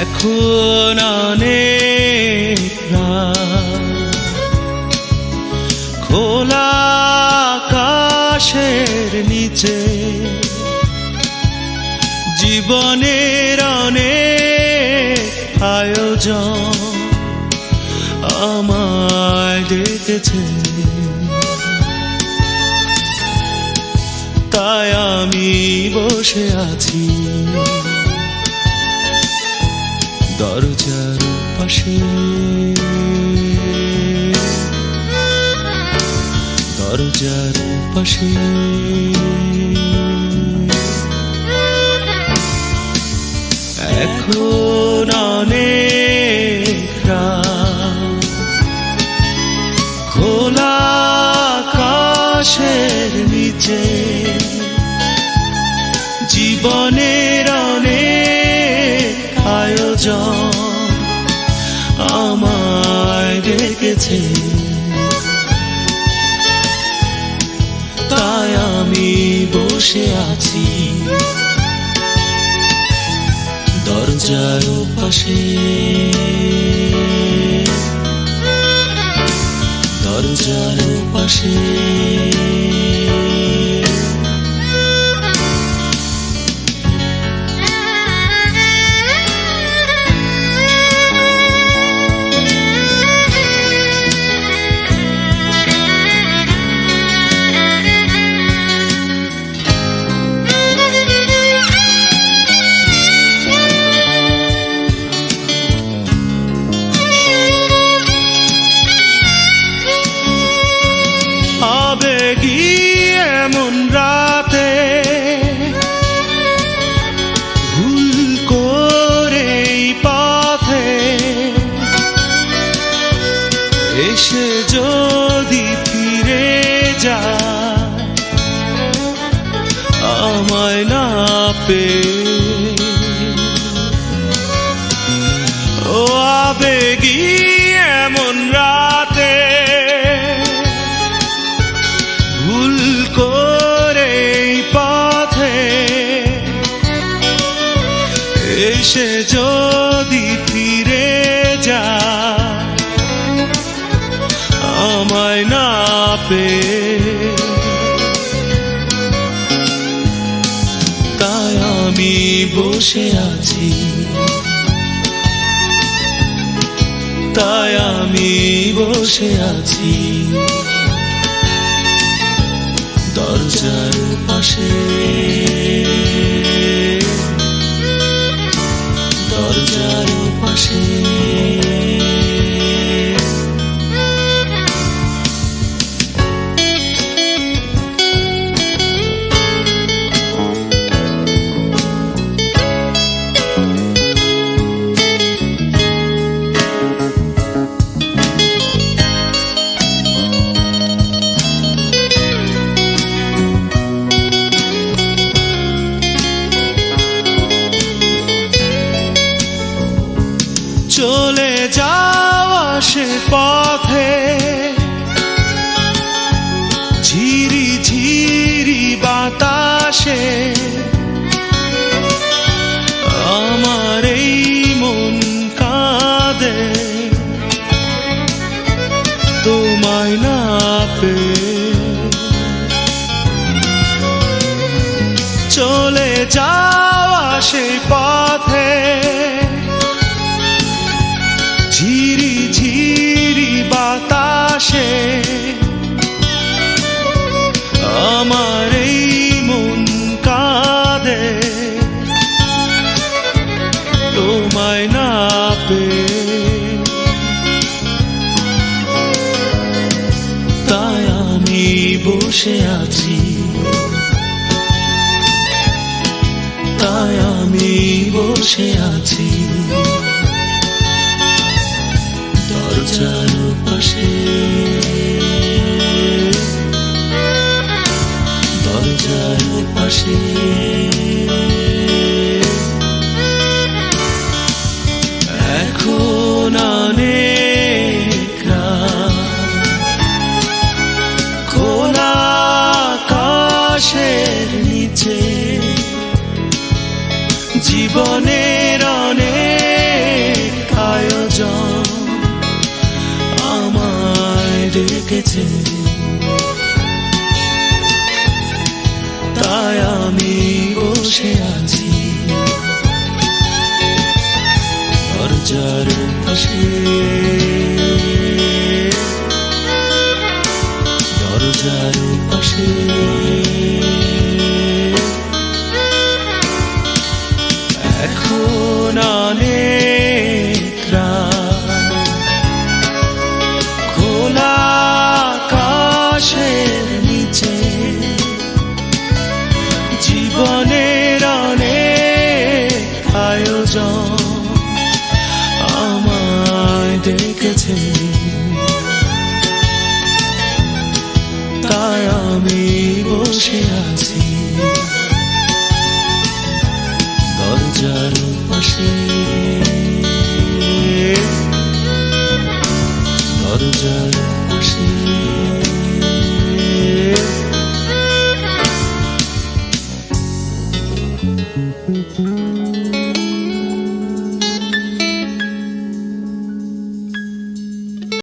এখন অনেক। খোলা আকাশের নিচে জীবনের অনেক আয়োজন আমায় ডেকেছে তাই আমি বসে আছি দরজার পাশে। দরজার পাশে। এখন অনেক খোলা আকাশের নিচে। জীবনের অনেক বসে আছি। দরজার পাশে। দরজার পাশে। পেয়ে ও আবেগী এমন রাতে ভুল করে পথে এসে যদি ফিরে যায়, আমায় না পেয়ে বসে আছি। তাই আমি বসে আছি। দরজার পাশে। চলে যাওয়া সে পথে। ঝিরি ঝিরি বাতাসে। আমার এই মন কাঁদে। তোমায় না চলে যাওয়া সেই পথে। বসে আছি। তাই আমি বসে আছি। নিচে জীবনের অনেক আয়োজন আমায় ডেকেছে। আমায়